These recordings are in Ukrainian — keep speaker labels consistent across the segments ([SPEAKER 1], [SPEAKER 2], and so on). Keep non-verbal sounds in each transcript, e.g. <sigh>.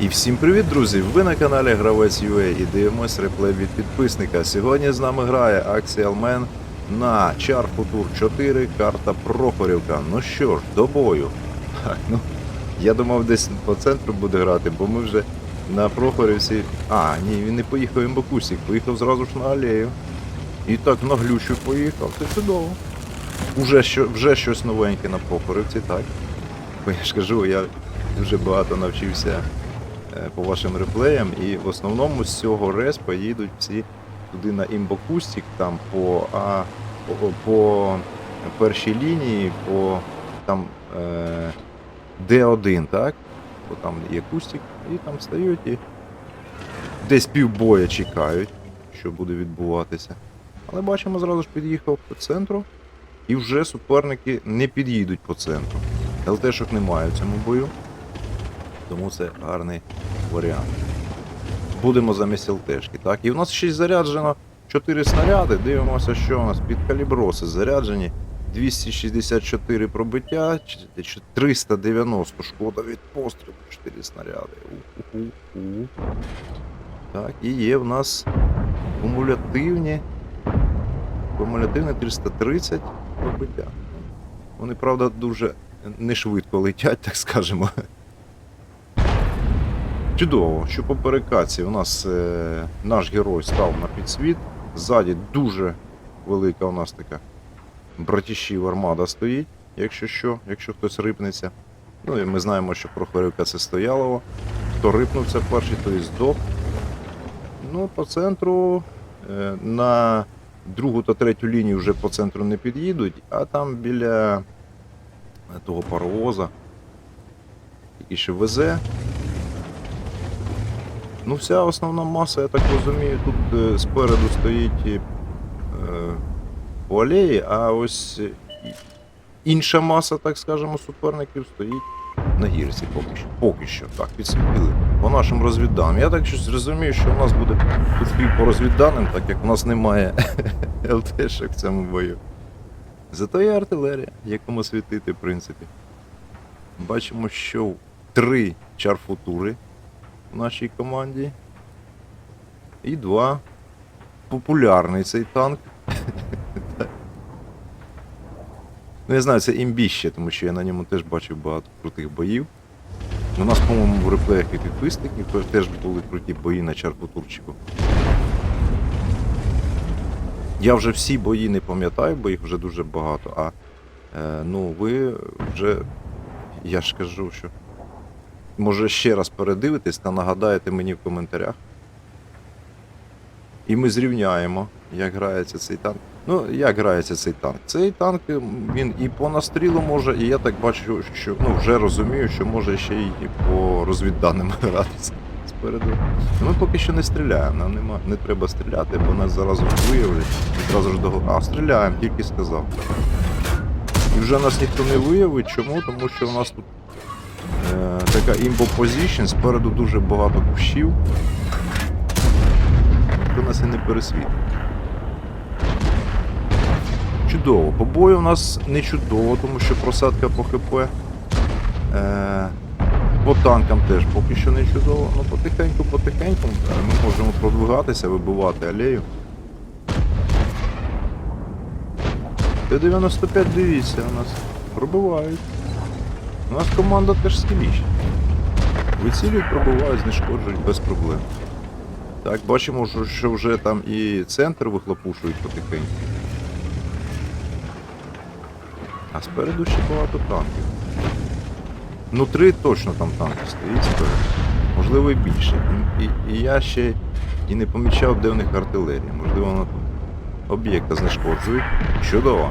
[SPEAKER 1] І всім привіт, друзі! Ви на каналі Гравець UA і дивимось реплей від підписника. Сьогодні з нами грає Axial Man на Char Futur 4, карта Прохорівка. Ну що ж, до бою. Ну, я думав, десь по центру буде грати, бо ми вже на Прохорівці. А, ні, він не поїхав імбакусік, поїхав зразу ж на алею. І так на глючу поїхав. Це чудово. Уже, що, вже щось новеньке на Прохорівці, так. Бо я ж кажу, я дуже багато навчився е, по вашим реплеям, і в основному з цього респа їдуть всі туди на імбокустік, там по, а, по, по першій лінії, по там е, Д1, так? Бо там є кустик, і там стають і десь півбоя чекають, що буде відбуватися. Але бачимо, зразу ж під'їхав по центру, і вже суперники не під'їдуть по центру. ЛТшок немає в цьому бою. Тому це гарний варіант. Будемо замість ЛТшки. Так, і в нас ще й заряджено 4 снаряди. Дивимося, що у нас під каліброси заряджені. 264 пробиття, чи- чи 390 шкода від пострілу, 4 снаряди. У-ху-ху. Так, і є в нас кумулятивні. Кумулятивне 330 пробиття. Вони, правда, дуже не швидко летять, так скажемо. Чудово, що по перекаці у нас е, наш герой став на підсвіт. Ззаді дуже велика у нас така братіщів армада стоїть, якщо що, якщо хтось рипнеться. Ну і ми знаємо, що Прохорівка це стоялово. Хто рипнувся перший, той і здох. Ну, по центру е, на другу та третю лінію вже по центру не під'їдуть, а там біля е, того паровоза, який ще везе. Ну, вся основна маса, я так розумію, тут е, спереду стоїть е, по алеї, а ось е, інша маса, так скажемо, суперників стоїть на гірці поки що. Поки що, так, підсвітили. По нашим розвідданим. Я так щось розумію, що у нас буде тут бій по розвідданим, так як у нас немає <laughs> ЛТшок в цьому бою. Зато є артилерія, якому світити, в принципі. Бачимо, що три чарфутури в нашій команді. І два. Популярний цей танк. <laughs> Ну, я знаю, це імбіще, тому що я на ньому теж бачив багато крутих боїв. У нас, по-моєму, в реплеях і підписників теж- були круті бої на чарпотурчику. Я вже всі бої не пам'ятаю, бо їх вже дуже багато. А е, ну, ви вже, я ж кажу, що може ще раз передивитесь та нагадаєте мені в коментарях. І ми зрівняємо, як грається цей танк. Ну, як грається цей танк? Цей танк він і по настрілу може, і я так бачу, що ну, вже розумію, що може ще й по розвідданим <laughs> гратися спереду. Ми поки що не стріляємо, нам нема, не треба стріляти, бо нас зараз виявлять і зразу ж до. А, стріляємо, тільки сказав. І вже нас ніхто не виявить. Чому? Тому що у нас тут така імбо позішн, спереду дуже багато кущів. Ніхто нас і не пересвітить. Чудово. По бою у нас не чудово, тому що просадка по ХП. Е, по танкам теж поки що не чудово. Ну потихеньку, потихеньку е, ми можемо продвигатися, вибивати алею. Т-95 дивіться, у нас пробивають. У нас команда теж скіліща. Вицілюють, пробивають, знешкоджують без проблем. Так, бачимо, що вже там і центр вихлопушують потихеньку. А спереду ще багато танків. Ну, три точно там танки стоїть спереду. Можливо і більше. І, і, і я ще і не помічав, де в них артилерія. Можливо, вона тут об'єкта знешкоджують. Чудово.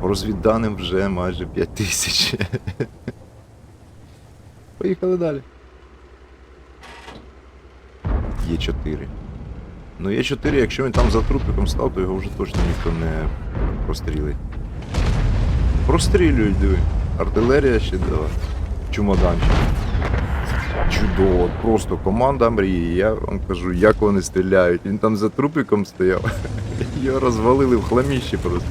[SPEAKER 1] По розвідданим вже майже 5 тисяч. <laughs> Поїхали далі. Є 4. Ну, є 4, якщо він там за трупиком став, то його вже точно ніхто не прострілить. Прострілюють, диви. Артилерія ще дала. Чумоданчик. Чудово, просто команда мрії. Я вам кажу, як вони стріляють. Він там за трупиком стояв. <laughs> Його розвалили в хламіще просто.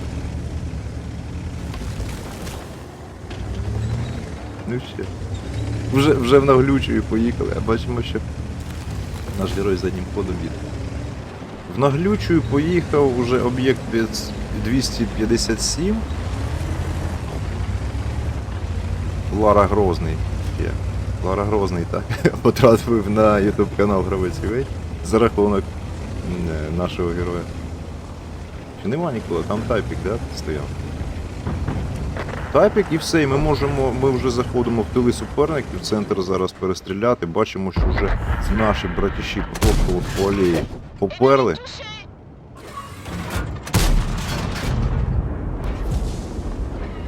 [SPEAKER 1] Ну ще. Вже, вже в наглючу і поїхали, а бачимо, що наш герой заднім ходом їде. В наглючу поїхав уже об'єкт 257. Лара Грозний. Є. Лара Грозний, так. <laughs> Потрапив на YouTube канал Гравець UA за рахунок е, нашого героя. Чи нема ніколи? Там тайпік, да, стояв? Тайпік і все, і ми можемо, ми вже заходимо в тили суперників, центр зараз перестріляти, бачимо, що вже наші братіші просто по алеї поперли.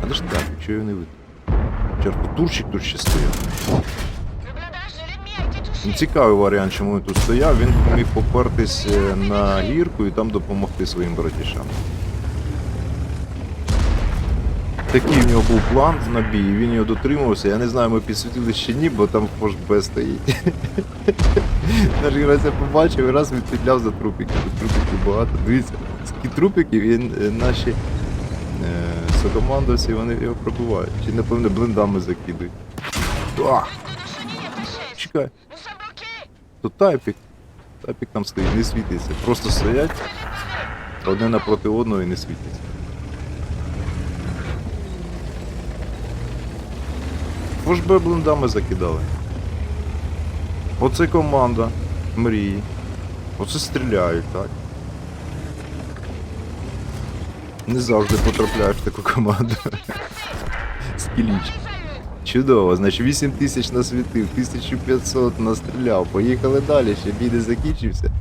[SPEAKER 1] А де ж тайпік, що його не видно? Черкотурчик тут ще стояв. Ну, Цікавий варіант, чому він тут стояв. Він міг попертись е, на гірку і там допомогти своїм братішам. Такий в нього був план на бій, він його дотримувався. Я не знаю, ми підсвітили чи ні, бо там форш Б стоїть. Наш гравець це побачив і раз відпідляв за трупики. Тут багато. Дивіться, скільки трупиків і е, наші е, сокомандовці вони його пробивають. Чи напевно блиндами закидують. А,
[SPEAKER 2] Ligne de chenilles approchée.
[SPEAKER 1] чекай. Тут тайпік. Тайпік там стоїть, не світиться. Просто стоять одне напроти одного і не світяться. Фошбе блиндами закидали. Оце команда мрії. Оце стріляють, так. Не завжди потрапляю в таку команду. <laughs> Скіліч. Чудово, значить 8 тисяч насвітив, 1500 настріляв. Поїхали далі, ще бій не закінчився.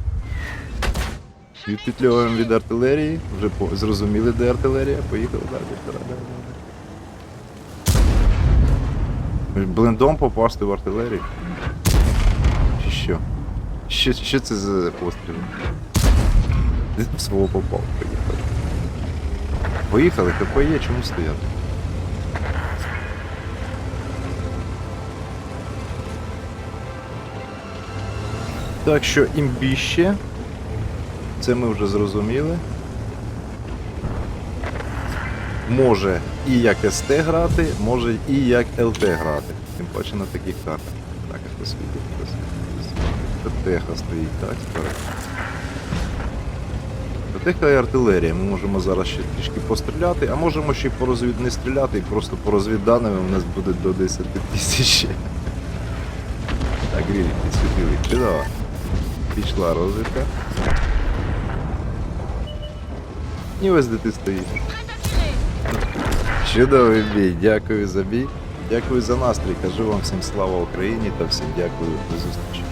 [SPEAKER 1] Відпетлюємо від артилерії, вже зрозуміли, де артилерія, поїхали далі. Блендом попасти в артилерію. Чи що? Що, що це за постріл? Де в свого попав, поїхали. Поїхали, КП є, чому стояти? Так що імбіще, це ми вже зрозуміли. Може і як СТ грати, може і як ЛТ грати. Тим паче на таких картах. Так, хто світить, хто світить. Стоїть, так, спереду. Теха і артилерія. Ми можемо зараз ще трішки постріляти, а можемо ще й по розвід... не стріляти, і просто по розвідданими у нас буде до 10 тисяч. Так, грілі, підсвітили. Чудово. Пішла розвідка. І ось де ти стоїш. Чудовий бій, дякую за бій. Дякую за настрій. Кажу вам всім слава Україні та всім дякую до зустрічі.